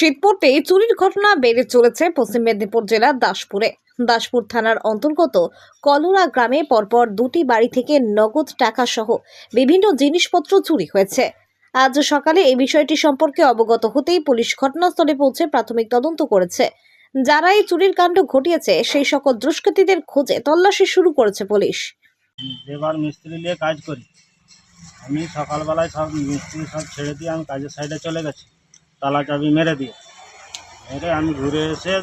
শীত পড়তেই চুরির ঘটনা বেড়ে চলেছে পশ্চিম মেদিনীপুর জেলার দাসপুরে। দাসপুর থানার অন্তর্গত কলোরা গ্রামে পরপর দুটি বাড়ি থেকে নগদ টাকা সহ বিভিন্ন জিনিসপত্র চুরি হয়েছে। আজ সকালে এই বিষয়টি সম্পর্কে অবগত হতেই পুলিশ ঘটনাস্থলে পৌঁছে প্রাথমিক তদন্ত করেছে। যারা এই চুরির কাণ্ড ঘটিয়েছে, সেই সকল দুষ্কৃতীদের খোঁজে তল্লাশি শুরু করেছে পুলিশ। লেবার মিস্ত্রি নিয়ে কাজ করি। আমি সকালবেলায় সব মিস্ত্রি সব ছেড়ে দিয়ে আমি কাজের সাইডে চলে গেছি। তালা চাবি মেরে দিয়ে মেরে আমি ঘুরে এসে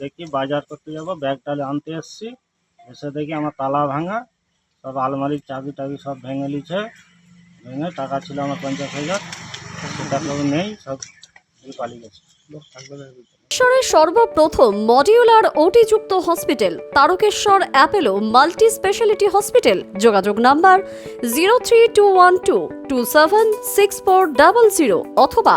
দেখি বাজার করতে যাব, ব্যাগ টালে আনতে এসেছি। এসে দেখি আমার তালা ভাঙা, সব আলমারির চাবি টাবি সব ভেঙে লিছে ভেঙে টাকা ছিল আমার পঞ্চাশ হাজার, সেটা সব নেই, সব পালিয়ে গেছে। সর্বপ্রথম modular ওটিযুক্ত hospital, Tarakeswar Apollo multi speciality hospital, যোগাযোগ number zero three two one two two seven six four double zero অথবা